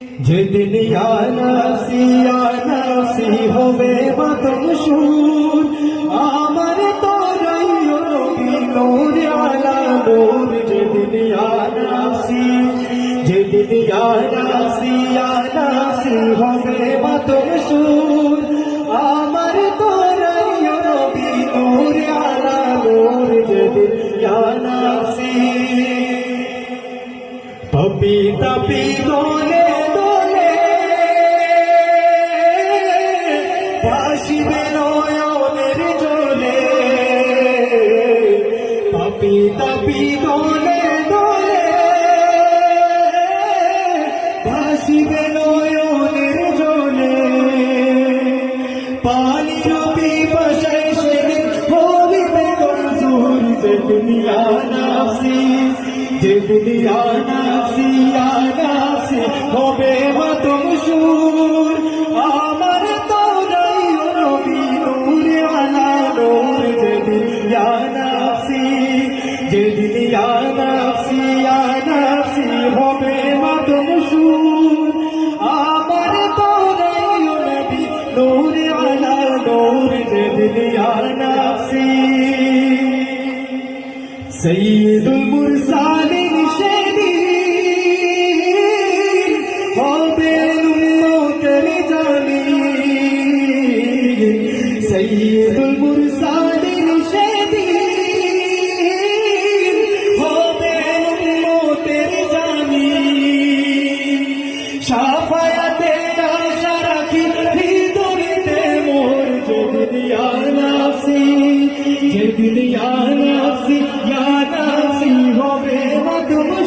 যেদিন ইয়ানাসি ইয়ানাসি হবে মাতম সুর, আমার তোরাই নবী নূর আলা নূর। যেদিন ইয়ানাসি যেদিন ইয়ানাসি ইয়ানাসি হবে মাতম সুর, আমার তোরাই নবী নূর আলা নূর। যেদিন ইয়ানাসি পপি তপি দোলে ভাসিবে নয়নের জলে। পপি তপি দোলে দোলে। ভাসিবে নয়নের জলে। পানি রবি বসাই সেদিন হবিবে কমজোর যে দুনিয়া নাসি যে দুনিয়া নাসি আনাসি, হবে সৈয়দুল মুরসালিন সেদিন হবেন উম্মতের জানি। সৈয়দুল মুরসালিন সেদিন হবেন উম্মতের জানি। সাফায়াতে আশা রাখি হৃদয়তে মোর যেদিন ইয়ানাসি যেদিন ইয়ানাসি